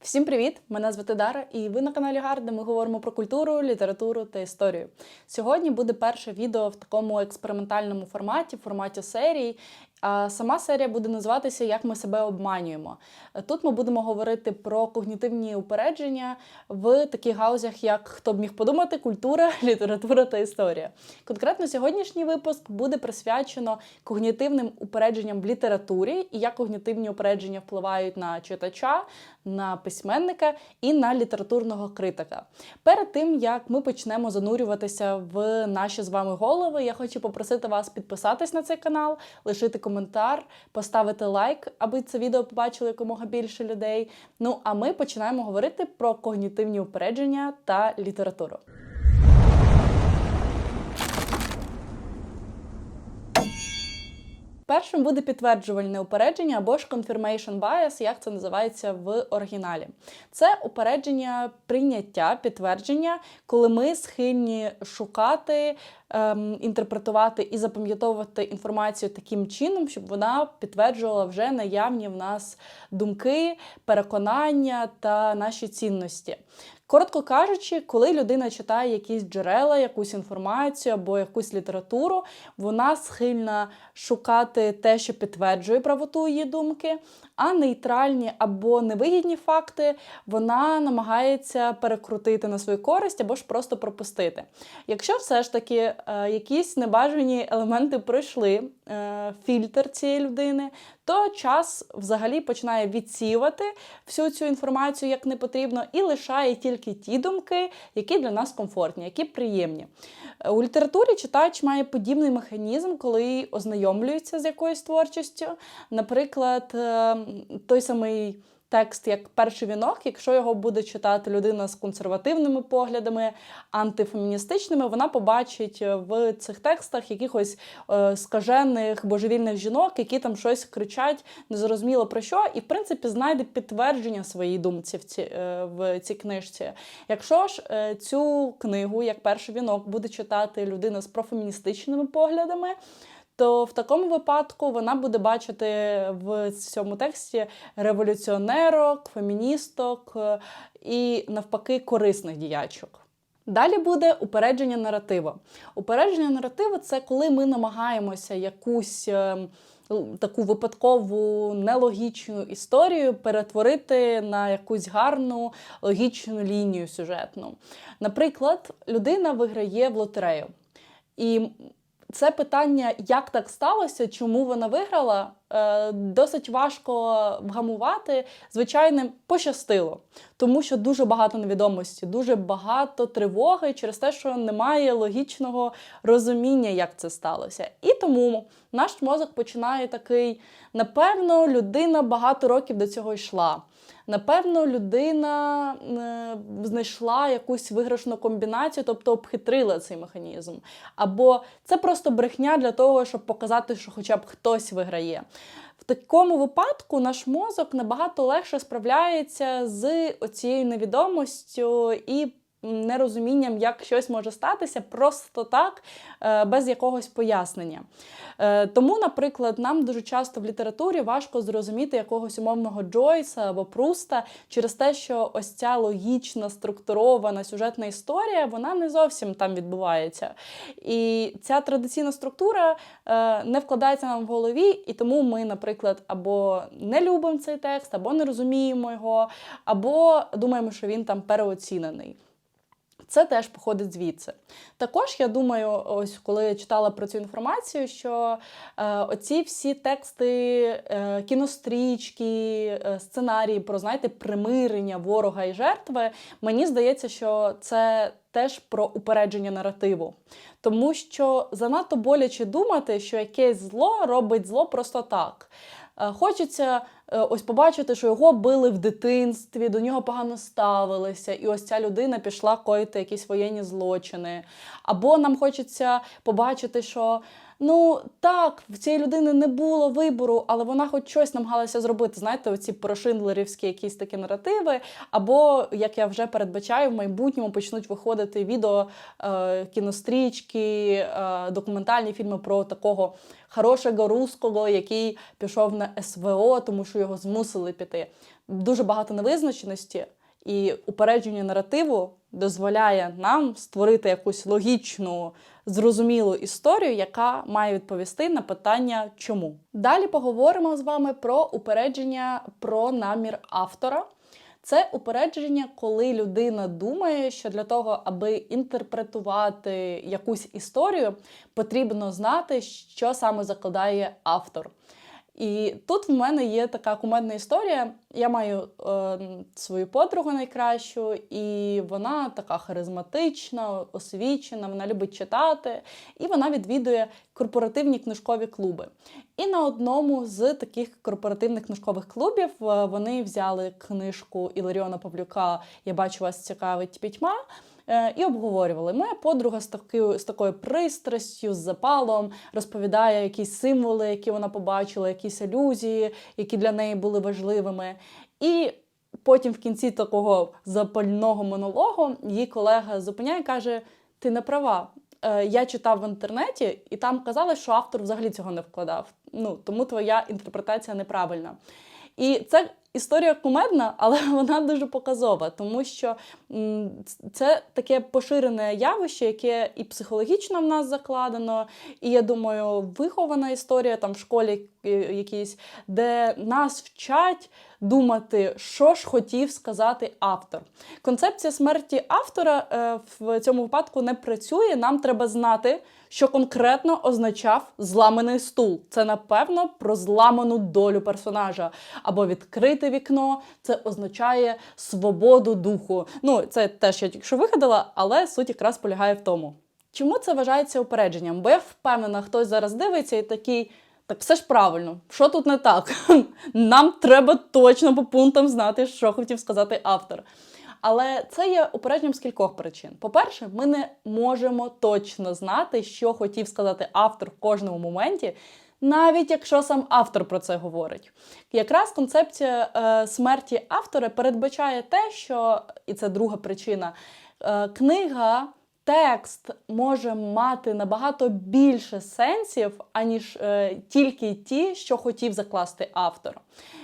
Всім привіт! Мене звати Дара, і ви на каналі Гар, де ми говоримо про культуру, літературу та історію. Сьогодні буде перше відео в такому експериментальному форматі, форматі серії. А сама серія буде називатися Як ми себе обманюємо. Тут ми будемо говорити про когнітивні упередження в таких гаузях, як хто б міг подумати, культура, література та історія. Конкретно сьогоднішній випуск буде присвячено когнітивним упередженням в літературі і як когнітивні упередження впливають на читача, на письменника і на літературного критика. Перед тим як ми почнемо занурюватися в наші з вами голови, я хочу попросити вас підписатись на цей канал, лишити коментар, поставити лайк, аби це відео побачили якомога більше людей. Ну а ми починаємо говорити про когнітивні упередження та літературу. Першим буде підтверджувальне упередження або ж confirmation bias, як це називається в оригіналі. Це упередження прийняття, підтвердження, коли ми схильні шукати, ем, інтерпретувати і запам'ятовувати інформацію таким чином, щоб вона підтверджувала вже наявні в нас думки, переконання та наші цінності. Коротко кажучи, коли людина читає якісь джерела, якусь інформацію або якусь літературу, вона схильна шукати те, що підтверджує правоту її думки, а нейтральні або невигідні факти вона намагається перекрутити на свою користь або ж просто пропустити. Якщо все ж таки якісь небажані елементи пройшли е, фільтр цієї людини, то час взагалі починає відсіювати всю цю інформацію як не потрібно, і лишає тільки ті думки, які для нас комфортні, які приємні. Е, У літературі читач має подібний механізм, коли ознайомлюється з якоюсь творчістю. Наприклад, е, той самий. Текст як перший вінок, якщо його буде читати людина з консервативними поглядами, антифеміністичними, вона побачить е, в цих текстах якихось е, скажених божевільних жінок, які там щось кричать незрозуміло про що, і в принципі знайде підтвердження своїй думці в, ці, е, в цій книжці. Якщо ж цю книгу, як перший вінок, буде читати людина з профеміністичними поглядами то в такому випадку вона буде бачити в цьому тексті революціонерок, феміністок е, і навпаки корисних діячок. Далі буде упередження наративу. Упередження наративу це коли ми намагаємося якусь е, таку випадкову нелогічну історію перетворити на якусь гарну логічну лінію сюжетну. Наприклад, людина виграє в лотерею. І це питання, як так сталося, чому вона виграла, е, досить важко вгамувати. Звичайним пощастило, тому що дуже багато невідомості, дуже багато тривоги через те, що немає логічного розуміння, як це сталося. І тому наш мозок починає такий: напевно, людина багато років до цього йшла. Напевно, людина е, знайшла якусь виграшну комбінацію, тобто обхитрила цей механізм. Або це просто брехня для того, щоб показати, що хоча б хтось виграє. В такому випадку наш мозок набагато легше справляється з оцією невідомостю і нерозумінням, як щось може статися просто так, е, без якогось пояснення. Е, Тому, наприклад, нам дуже часто в літературі важко зрозуміти якогось умовного Джойса або Пруста через те, що ось ця логічна, структурована сюжетна історія, вона не зовсім там відбувається. І ця традиційна структура е, не вкладається нам в голові, і тому ми, наприклад, або не любимо цей текст, або не розуміємо його, або думаємо, що він там переоцінений. Це теж походить звідси. Також я думаю, ось коли я читала про цю інформацію, що е, оці всі тексти, е, кінострічки, е, сценарії про знаєте, примирення ворога і жертви, мені здається, що це теж про упередження наративу. Тому що занадто боляче думати, що якесь зло робить зло просто так. Е, Хочеться е, ось побачити, що його били в дитинстві, до нього погано ставилися, і ось ця людина пішла коїти якісь воєнні злочини. Або нам хочеться побачити, що Ну так, в цієї людини не було вибору, але вона хоч щось намагалася зробити. Знаєте, оці порошиндлерівські якісь такі наративи. Або, як я вже передбачаю, в майбутньому почнуть виходити відео, е, кінострічки, е, документальні фільми про такого хорошого русского, який пішов на СВО, тому що його змусили піти. Дуже багато невизначеності. І упередження наративу дозволяє нам створити якусь логічну, зрозумілу історію, яка має відповісти на питання чому. Далі поговоримо з вами про упередження про намір автора. Це упередження, коли людина думає, що для того, аби інтерпретувати якусь історію, потрібно знати, що саме закладає автор. І тут в мене є така кумедна історія. Я маю е, свою подругу найкращу, і вона така харизматична, освічена, вона любить читати, і вона відвідує корпоративні книжкові клуби. І на одному з таких корпоративних книжкових клубів е, вони взяли книжку Іларіона Павлюка Я бачу вас цікавить пітьма. Е, і обговорювали. Моя подруга з такою з такою пристрастю, з запалом розповідає якісь символи, які вона побачила, якісь алюзії, які для неї були важливими. І потім в кінці такого запального монологу її колега зупиняє і каже: Ти не права. Е, Я читав в інтернеті, і там казали, що автор взагалі цього не вкладав. Ну тому твоя інтерпретація неправильна. І це історія кумедна, але вона дуже показова, тому що це таке поширене явище, яке і психологічно в нас закладено, і я думаю, вихована історія там в школі е, якійсь, де нас вчать думати, що ж хотів сказати автор. Концепція смерті автора е, в цьому випадку не працює. Нам треба знати, що конкретно означав зламаний стул. Це, напевно, про зламану долю персонажа. Або відкрите вікно це означає свободу духу. Ну, це теж я тільки що вигадала, але суть якраз полягає в тому. Чому це вважається упередженням? Бо я впевнена, хтось зараз дивиться і такий. Так все ж правильно, що тут не так? Нам треба точно по пунктам знати, що хотів сказати автор. Але це є упередженням з кількох причин. По-перше, ми не можемо точно знати, що хотів сказати автор в кожному моменті, навіть якщо сам автор про це говорить. Якраз концепція е, смерті автора передбачає те, що, і це друга причина, е, книга текст може мати набагато більше сенсів, аніж е, тільки ті, що хотів закласти автор.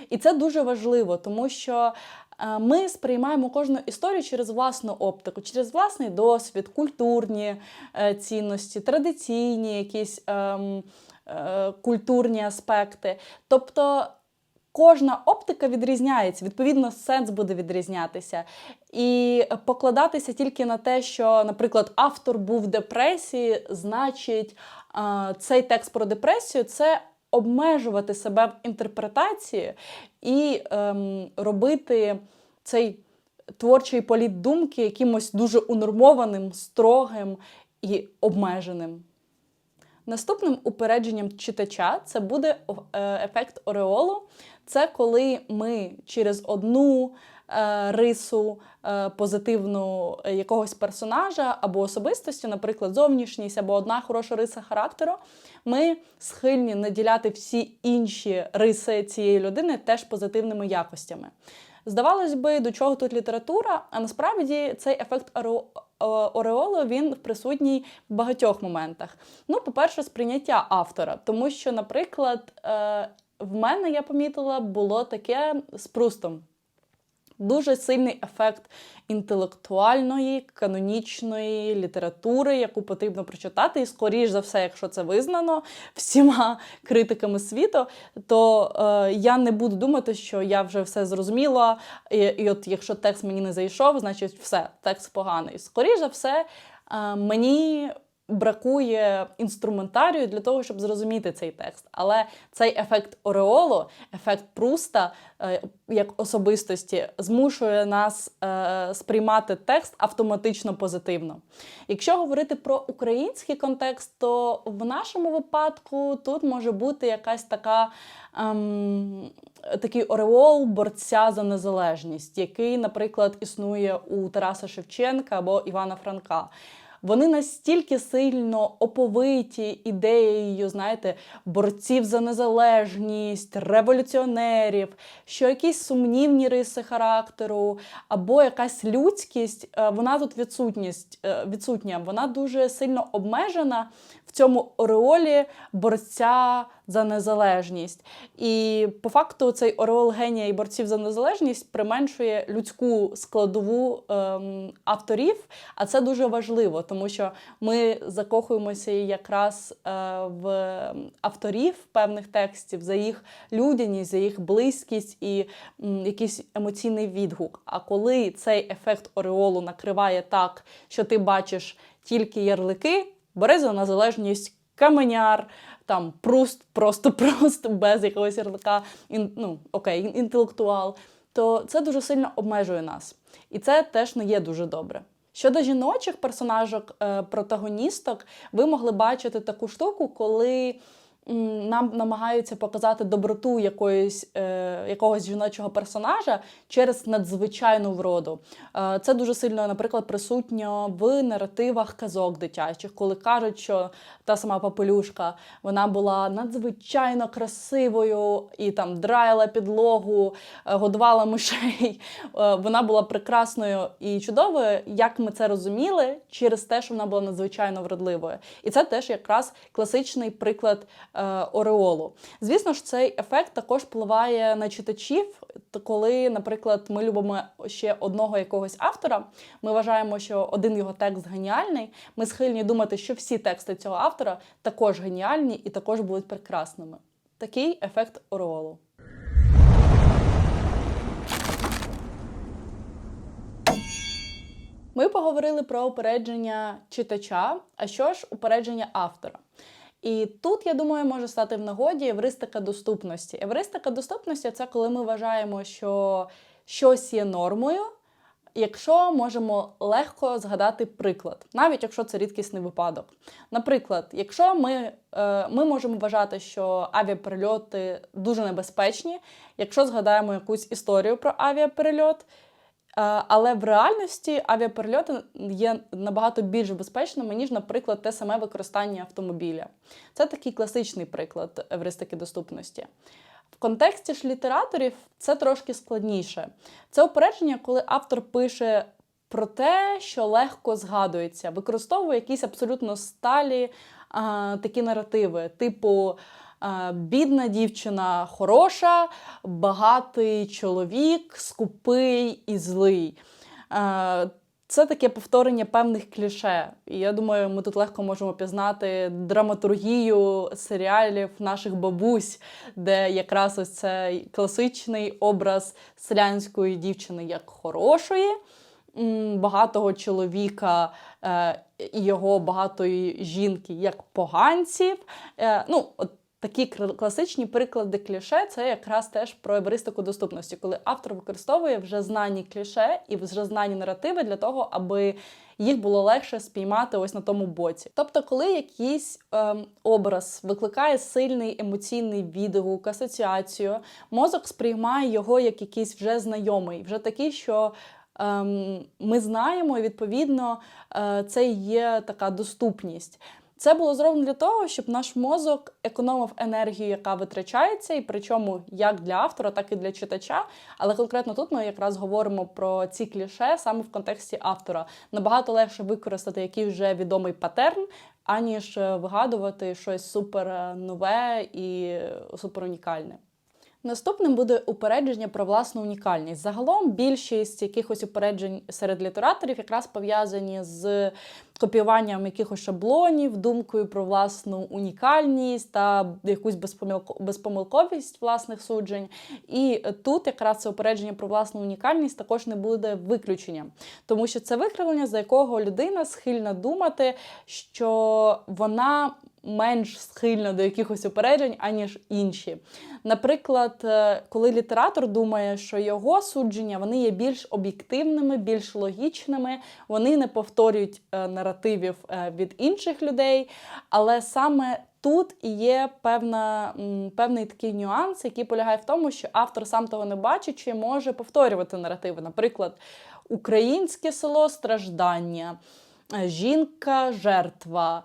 І це дуже важливо, тому що. Е, ми сприймаємо кожну історію через власну оптику, через власний досвід, культурні е, цінності, традиційні якісь ем, е, культурні аспекти. Тобто кожна оптика відрізняється, відповідно, сенс буде відрізнятися. І покладатися тільки на те, що, наприклад, автор був в депресії, значить, цей текст про депресію це. Обмежувати себе в інтерпретації і ем, робити цей творчий політ думки якимось дуже унормованим, строгим і обмеженим. Наступним упередженням читача це буде е, ефект Ореолу. Це коли ми через одну рису е, позитивну якогось персонажа або особистості, наприклад, зовнішність або одна хороша риса характеру, ми схильні наділяти всі інші риси цієї людини теж позитивними якостями. Здавалось би, до чого тут література, а насправді цей ефект Ореолу він присутній в багатьох моментах. Ну, по-перше, сприйняття автора, тому що, наприклад, е, в мене я помітила, було таке з прустом. Дуже сильний ефект інтелектуальної, канонічної літератури, яку потрібно прочитати. І, скоріш за все, якщо це визнано всіма критиками світу, то е, я не буду думати, що я вже все зрозуміла. І, і от якщо текст мені не зайшов, значить все, текст поганий. Скоріш за все, е, мені бракує інструментарію для того, щоб зрозуміти цей текст. Але цей ефект Ореолу, ефект Пруста е, як особистості, змушує нас е, сприймати текст автоматично позитивно. Якщо говорити про український контекст, то в нашому випадку тут може бути якась така. Ем, Такий ореол борця за незалежність, який, наприклад, існує у Тараса Шевченка або Івана Франка. Вони настільки сильно оповиті ідеєю, знаєте, борців за незалежність, революціонерів, що якісь сумнівні риси характеру, або якась людськість, е, вона тут відсутність, е, відсутня, вона дуже сильно обмежена цьому ореолі борця за незалежність. І по факту цей ореол генія і борців за незалежність применшує людську складову ем, авторів, а це дуже важливо, тому що ми закохуємося якраз е, в авторів певних текстів за їх людяність, за їх близькість і м, якийсь емоційний відгук. А коли цей ефект ореолу накриває так, що ти бачиш тільки ярлики, бери за незалежність каменяр, там пруст, просто-просто без якогось ярлика, ін, ну окей, інтелектуал, то це дуже сильно обмежує нас. І це теж не є дуже добре. Щодо жіночих персонажок, е, протагоністок, ви могли бачити таку штуку, коли нам намагаються показати доброту якоїсь, е, якогось жіночого персонажа через надзвичайну вроду. Е, це дуже сильно, наприклад, присутньо в наративах казок дитячих, коли кажуть, що та сама Папелюшка вона була надзвичайно красивою і там драїла підлогу, е, годувала мишей. Е, Вона була прекрасною і чудовою, як ми це розуміли, через те, що вона була надзвичайно вродливою. І це теж якраз класичний приклад е, Ореолу. Звісно ж, цей ефект також впливає на читачів, коли, наприклад, ми любимо ще одного якогось автора, ми вважаємо, що один його текст геніальний. Ми схильні думати, що всі тексти цього автора також геніальні і також будуть прекрасними. Такий ефект Ореолу. Ми поговорили про упередження читача, а що ж упередження автора? І тут, я думаю, може стати в нагоді евристика доступності. Евристика доступності це коли ми вважаємо, що щось є нормою, якщо можемо легко згадати приклад, навіть якщо це рідкісний випадок. Наприклад, якщо ми, е, ми можемо вважати, що авіаперельоти дуже небезпечні, якщо згадаємо якусь історію про авіаперельот. Е, Але в реальності авіаперельоти є набагато більш безпечними, ніж, наприклад, те саме використання автомобіля. Це такий класичний приклад евристики доступності. В контексті ж літераторів це трошки складніше. Це упередження, коли автор пише про те, що легко згадується, використовує якісь абсолютно сталі а, такі наративи, типу. А, Бідна дівчина хороша, багатий чоловік, скупий і злий. Е, Це таке повторення певних кліше. І я думаю, ми тут легко можемо пізнати драматургію серіалів наших бабусь, де якраз ось цей класичний образ селянської дівчини як хорошої, багатого чоловіка е, і його багатої жінки як поганців. Е, Ну, от Такі класичні приклади кліше це якраз теж про евристику доступності, коли автор використовує вже знані кліше і вже знані наративи для того, аби їх було легше спіймати ось на тому боці. Тобто, коли якийсь ем, образ викликає сильний емоційний відгук, асоціацію, мозок сприймає його як якийсь вже знайомий, вже такий, що. ем, Ми знаємо, і відповідно е, це є така доступність. Це було зроблено для того, щоб наш мозок економив енергію, яка витрачається, і причому як для автора, так і для читача. Але конкретно тут ми якраз говоримо про ці кліше саме в контексті автора. Набагато легше використати якийсь вже відомий патерн, аніж е, вигадувати щось супер е, нове і е, супер унікальне. Наступним буде упередження про власну унікальність. Загалом більшість якихось упереджень серед літераторів якраз пов'язані з копіюванням якихось шаблонів, думкою про власну унікальність та якусь безпомилко- безпомилковість власних суджень. І тут якраз це упередження про власну унікальність також не буде виключенням, тому що це викривлення, за якого людина схильна думати, що вона менш схильна до якихось упереджень, аніж інші. Наприклад, е, коли літератор думає, що його судження вони є більш об'єктивними, більш логічними, вони не повторюють е, наративів е, від інших людей, але саме Тут є певна, певний такий нюанс, який полягає в тому, що автор сам того не бачачи, може повторювати наративи. Наприклад, українське село страждання, жінка, жертва,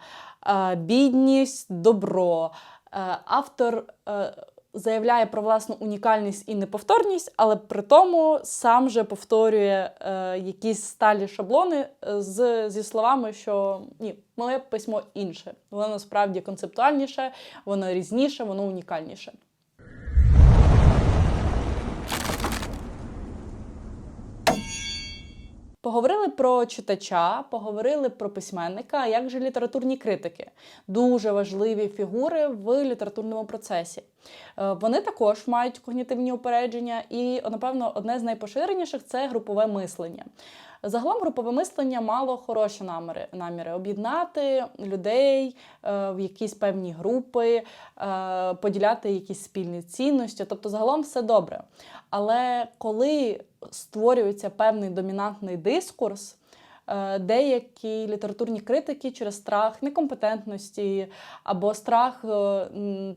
бідність, добро. Е, Автор е, заявляє про власну унікальність і неповторність, але при тому сам же повторює е, якісь сталі шаблони е, з, зі словами, що ні, моє письмо інше. Воно насправді концептуальніше, воно різніше, воно унікальніше. Поговорили про читача, поговорили про письменника, а як же літературні критики дуже важливі фігури в літературному процесі. Е, Вони також мають когнітивні упередження, і, напевно, одне з найпоширеніших це групове мислення. Загалом групове мислення мало хороші наміри, наміри об'єднати людей е, в якісь певні групи, е, поділяти якісь спільні цінності. Тобто, загалом все добре. Але коли створюється певний домінантний дискурс, деякі літературні критики через страх некомпетентності або страх е,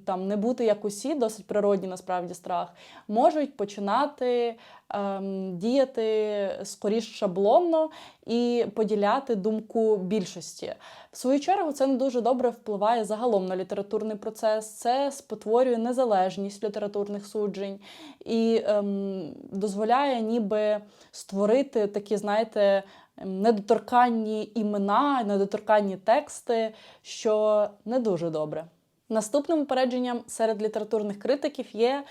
там не бути як усі, досить природній насправді страх, можуть починати ем, діяти скоріш шаблонно і поділяти думку більшості. В свою чергу, це не дуже добре впливає загалом на літературний процес. Це спотворює незалежність літературних суджень і ем, дозволяє ніби створити такі, знаєте, недоторканні імена, недоторканні тексти, що не дуже добре. Наступним упередженням серед літературних критиків є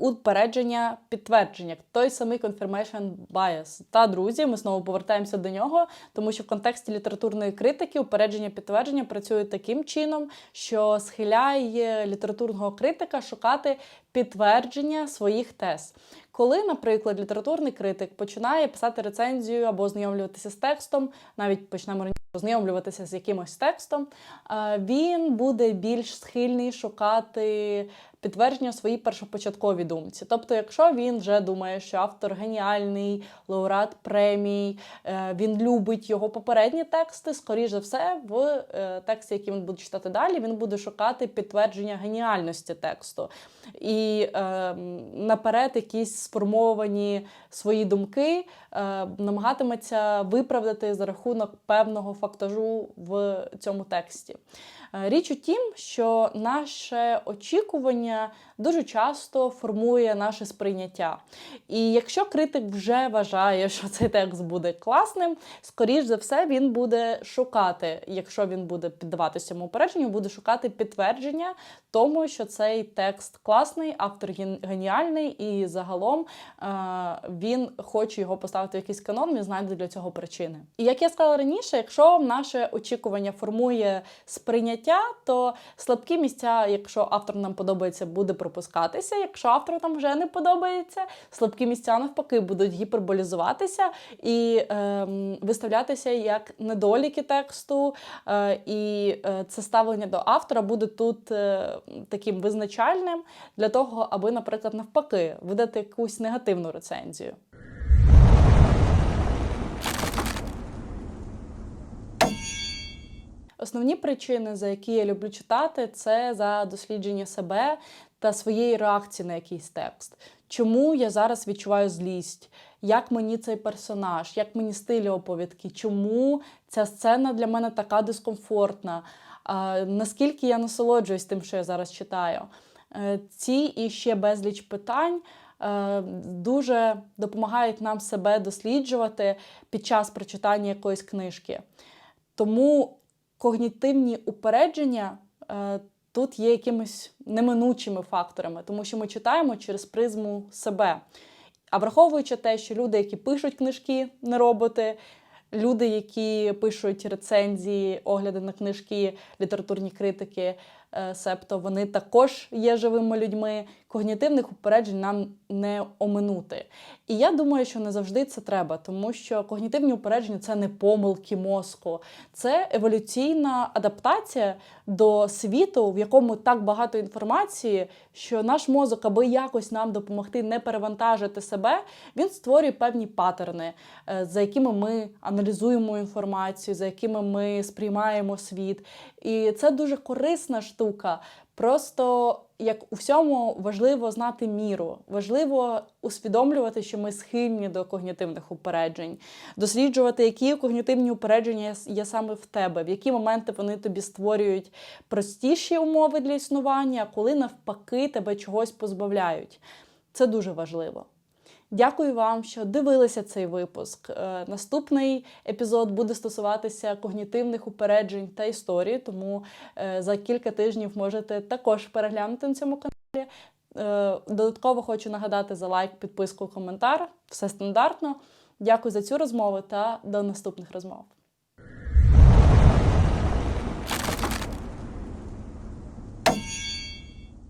упередження підтвердження, той самий confirmation bias. Та друзі, ми знову повертаємося до нього, тому що в контексті літературної критики упередження підтвердження працює таким чином, що схиляє літературного критика шукати підтвердження своїх тез. Коли, наприклад, літературний критик починає писати рецензію або ознайомлюватися з текстом, навіть почнемо раніше ознайомлюватися з якимось текстом, е, він буде більш схильний шукати підтвердження своїй першопочатковій думці. Тобто, якщо він вже думає, що автор геніальний, лауреат премій, е, він любить його попередні тексти, скоріш за все, в е, тексті, який він буде читати далі, він буде шукати підтвердження геніальності тексту. І е, наперед якісь сформовані свої думки е, намагатиметься виправдати за рахунок певного фактажу в цьому тексті. Е, Річ у тім, що наше очікування дуже часто формує наше сприйняття. І якщо критик вже вважає, що цей текст буде класним, скоріш за все, він буде шукати, якщо він буде піддаватися цьому упередженню, буде шукати підтвердження тому, що цей текст класний, автор геніальний, і загалом е, він хоче його поставити в якийсь канон, він знайде для цього причини. І як я сказала раніше, якщо наше очікування формує сприйняття, то слабкі місця, якщо автор нам подобається, буде пропускатися. Якщо автору там вже не подобається, слабкі місця навпаки будуть гіперболізуватися і е, виставлятися як недоліки тексту. Е, і е, це ставлення до автора буде тут е, таким визначальним для того, аби, наприклад, навпаки, видати якусь негативну рецензію. Основні причини, за які я люблю читати, це за дослідження себе та своєї реакції на якийсь текст. Чому я зараз відчуваю злість? Як мені цей персонаж, як мені стилі оповідки? Чому ця сцена для мене така дискомфортна? Наскільки я насолоджуюсь тим, що я зараз читаю? Е, Ці і ще безліч питань е, дуже допомагають нам себе досліджувати під час прочитання якоїсь книжки. Тому когнітивні упередження е, тут є якимись неминучими факторами, тому що ми читаємо через призму себе. А враховуючи те, що люди, які пишуть книжки, не роботи, люди, які пишуть рецензії, огляди на книжки, літературні критики, е, себто вони також є живими людьми, когнітивних упереджень нам не оминути. І я думаю, що не завжди це треба, тому що когнітивні упередження це не помилки мозку, це еволюційна адаптація до світу, в якому так багато інформації, що наш мозок, аби якось нам допомогти не перевантажити себе, він створює певні паттерни, е, за якими ми аналізуємо інформацію, за якими ми сприймаємо світ. І це дуже корисна штука. Просто як у всьому важливо знати міру, важливо усвідомлювати, що ми схильні до когнітивних упереджень, досліджувати, які когнітивні упередження є саме в тебе, в які моменти вони тобі створюють простіші умови для існування, а коли навпаки тебе чогось позбавляють. Це дуже важливо. Дякую вам, що дивилися цей випуск. Е, Наступний епізод буде стосуватися когнітивних упереджень та історії, тому е, за кілька тижнів можете також переглянути на цьому каналі. Е, Додатково хочу нагадати за лайк, підписку, коментар. Все стандартно. Дякую за цю розмову та до наступних розмов.